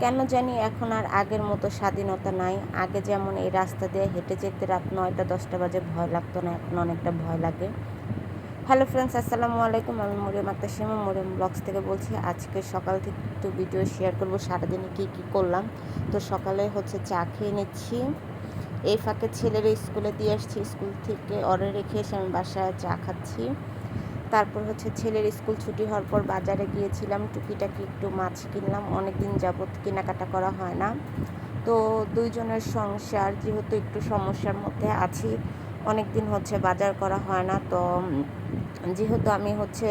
কেন জানি এখন আর আগের মতো স্বাধীনতা নাই। আগে যেমন এই রাস্তা দিয়ে হেঁটে যেতে রাত নয়টা, দশটা বাজে ভয় লাগতো না, এখন অনেকটা ভয় লাগে। হ্যালো ফ্রেন্ডস আসসালামু আলাইকুম। আমি মরিয়ম আক্তার শ্যামা মরিয়ম ব্লগস থেকে বলছি, আজকে সকাল থেকে একটু ভিডিও শেয়ার করব। সারাদিনে কী কী করলাম? তো সকালে হচ্ছে চা খেয়ে নিচ্ছি। এই ফাঁকে ছেলের স্কুলে দিয়ে আসছি। স্কুল থেকে অর্ডার রেখে এসে আমি বাসায় চা খাচ্ছি। তারপর হচ্ছে ছেলের স্কুল ছুটি হওয়ার পর বাজারে গিয়েছিলাম। টুকিটাকি একটু মাছ কিনলাম। অনেক দিন যাবৎ কেনাকাটা করা হয় না। তো দুইজনের সংসার যেহেতু একটু সমস্যার মধ্যে আছি অনেক দিন হচ্ছে বাজার করা হয় না। তো যেহেতু আমি হচ্ছে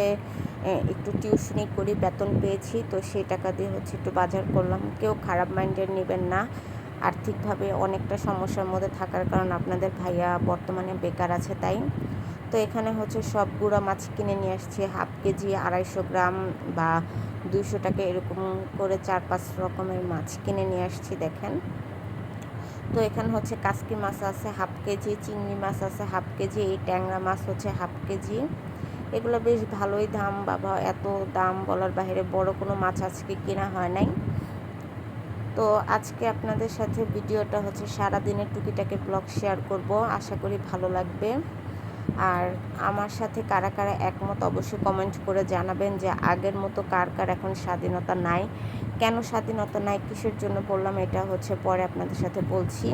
একটু টিউশনি করি, বেতন পেয়েছি, তো সেই টাকা দিয়ে হচ্ছে একটু বাজার করলাম। কেউ খারাপ মাইন্ডের নেবেন না। আর্থিকভাবে অনেকটা সমস্যার মধ্যে থাকার কারণ আপনাদের ভাইয়া বর্তমানে বেকার আছে তাই। তো এখানে হচ্ছে সব গুঁড়া মাছ কিনে নিয়ে আসছি। হাফ কেজি, আড়াইশো গ্রাম বা দুইশো টাকা এরকম করে চার পাঁচ রকমের মাছ কিনে নিয়ে আসছি, দেখেন। তো এখানে হচ্ছে কাসকি মাছ আছে, হাফ কেজি, চিংড়ি মাছ আছে, হাফ কেজি, এই ট্যাংরা মাছ হচ্ছে হাফ কেজি। এগুলো বেশ ভালোই দাম, বাবা, এত দাম বলার বাইরে বড় কোনো মাছ আজকে কেনা হয় নাই। তো আজকে আপনাদের সাথে ভিডিওটা হচ্ছে সারাদিনের টুকিটাকে ব্লগ শেয়ার করব, আশা করি ভালো লাগবে। আর আমার সাথে কারা কারা একমত অবশ্যই কমেন্ট করে জানাবেন যে আগের মতো কার কার এখন স্বাধীনতা নাই, কেন স্বাধীনতা নাই, কিসের জন্য বললাম, এটা হচ্ছে পরে আপনাদের সাথে বলছি।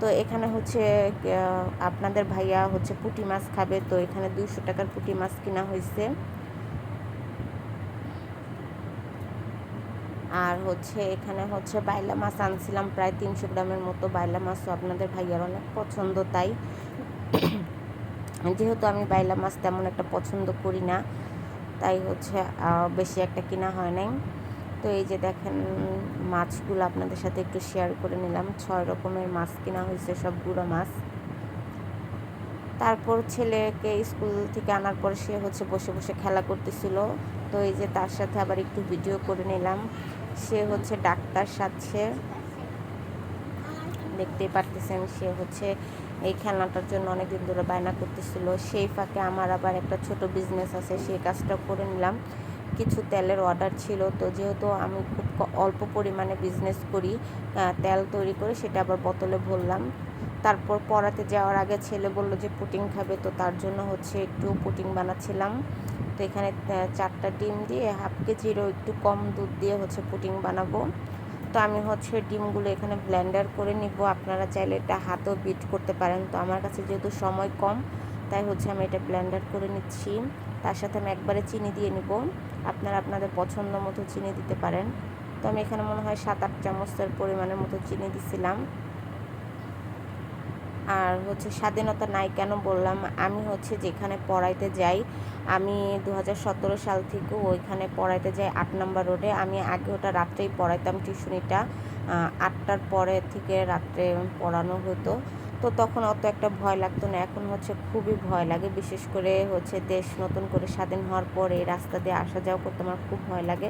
তো এখানে হচ্ছে আপনাদের ভাইয়া হচ্ছে পুঁটি মাছ খাবে, তো এখানে দুইশো টাকার পুঁটি মাছ কিনা হয়েছে। আর হচ্ছে এখানে হচ্ছে বাইলা মাছ আনছিলাম, প্রায় তিনশো গ্রামের মতো বাইলা মাছও আপনাদের ভাইয়ার অনেক পছন্দ, তাই যেহেতু আমি বাইলা মাছ তেমন একটা পছন্দ করি না, তাই হচ্ছে বেশি একটা কিনা হয় নাই। তো এই যে দেখেন, মাছগুলো আপনাদের সাথে একটু শেয়ার করে নিলাম। ছয় রকমের মাছ কিনা হয়েছে, সব গুঁড়ো মাছ। তারপর ছেলেকে স্কুল থেকে আনার পর সে হচ্ছে বসে বসে খেলা করতেছিল। তো এই যে তার সাথে আবার একটু ভিডিও করে নিলাম। সে হচ্ছে ডাক্তার সাথে দেখতেই পারতেছেন, সে হচ্ছে এই খেলনাটার জন্য অনেকদিন ধরে বায়না করতেছিল। সেই ফাঁকে আমার আবার একটা ছোট বিজনেস আছে, সেই কাজটা করে নিলাম। কিছু তেলের অর্ডার ছিল, তো যেহেতু আমি খুব অল্প পরিমাণে বিজনেস করি তেল তৈরি করে সেটা আবার বোতলে ভরলাম। তারপর পড়াতে যাওয়ার আগে ছেলে বলল যে পুটিং খাবে, তো তার জন্য হচ্ছে একটু পুটিং বানাচ্ছিলাম। তো এখানে চারটা ডিম দিয়ে হাফ কেজিরও একটু কম দুধ দিয়ে হচ্ছে পুটিং বানাবো। তো আমি হচ্ছে ডিমগুলো এখানে ব্ল্যান্ডার করে নিব। আপনারা চাইলে এটা হাতেও বিট করতে পারেন। তো আমার কাছে যেহেতু সময় কম, তাই হচ্ছে আমি এটা ব্ল্যান্ডার করে নিচ্ছি। তার সাথে আমি একবারে চিনি দিয়ে নিব। আপনারা আপনাদের পছন্দ মতো চিনি দিতে পারেন। তো আমি এখানে মনে হয় সাত আট চামচের পরিমাণের মতো চিনি দিছিলাম। আর হচ্ছে স্বাধীনতা নাই কেন বললাম? আমি হচ্ছে যেখানে পড়াইতে যাই, আমি দু হাজার সতেরো সাল থেকে ওইখানে পড়াইতে যাই আট নম্বর রোডে। আমি আগে ওটা রাত্রেই পড়াইতাম টিউশনিটা আটটার পরে থেকে রাত্রে পড়ানো হতো। তো তখন অত একটা ভয় লাগতো না, এখন হচ্ছে খুবই ভয় লাগে। বিশেষ করে হচ্ছে দেশ নতুন করে স্বাধীন হওয়ার পর এই রাস্তা দিয়ে আসা যাওয়া করতে আমার খুব ভয় লাগে।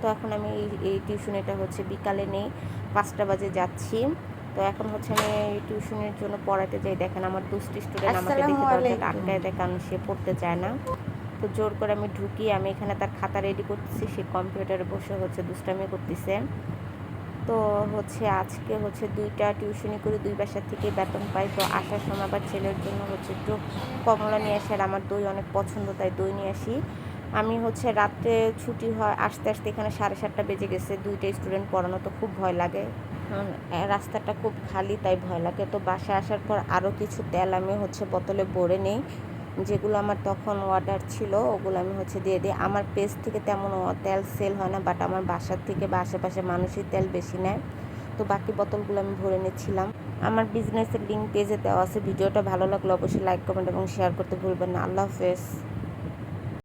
তো এখন আমি এই টিউশনিটা হচ্ছে বিকালে নেই, পাঁচটা বাজে যাচ্ছি। তো এখন হচ্ছে আমি টিউশনের জন্য পড়াতে যাই। দেখেন আমার দুষ্টি স্টুডেন্ট আমাকে দেখে আটকায় দেয় কারণ সে পড়তে চায় না। তো জোর করে আমি ঢুকি আমি এখানে তার খাতা রেডি করতেছি সে কম্পিউটারে বসে হচ্ছে দুষ্টামি করতেছে। তো হচ্ছে আজকে হচ্ছে দুইটা টিউশনি করে দুই বাসার থেকে বেতন পাই। তো আসার সময় আবার ছেলের জন্য হচ্ছে একটু কমলা নিয়ে আসি আর আমার দই অনেক পছন্দ তাই দই নিয়ে আসি। আমি হচ্ছে রাত্রে ছুটি হয় আসতে আসতে এখানে সাড়ে সাতটা বেজে গেছে। দুইটা স্টুডেন্ট পড়ানো তো খুব ভয় লাগে। রাস্তাটা খুব খালি, তাই ভয় লাগে। তো বাসায় আসার পর আরও কিছু তেল আমি হচ্ছে বোতলে ভরে নেই। যেগুলো আমার তখন অর্ডার ছিল, ওগুলো আমি হচ্ছে দিয়ে দিই। আমার পেজ থেকে তেমন তেল সেল হয় না বাট আমার বাসার থেকে বা আশেপাশে মানুষই তেল বেশি নেয়। তো বাকি বোতলগুলো আমি ভরে নিচ্ছিলাম। আমার বিজনেসের লিঙ্ক পেজে দেওয়া আছে, ভিডিওটা ভালো লাগলে অবশ্যই লাইক কমেন্ট এবং শেয়ার করতে ভুলবেন না। আল্লাহ হাফেজ।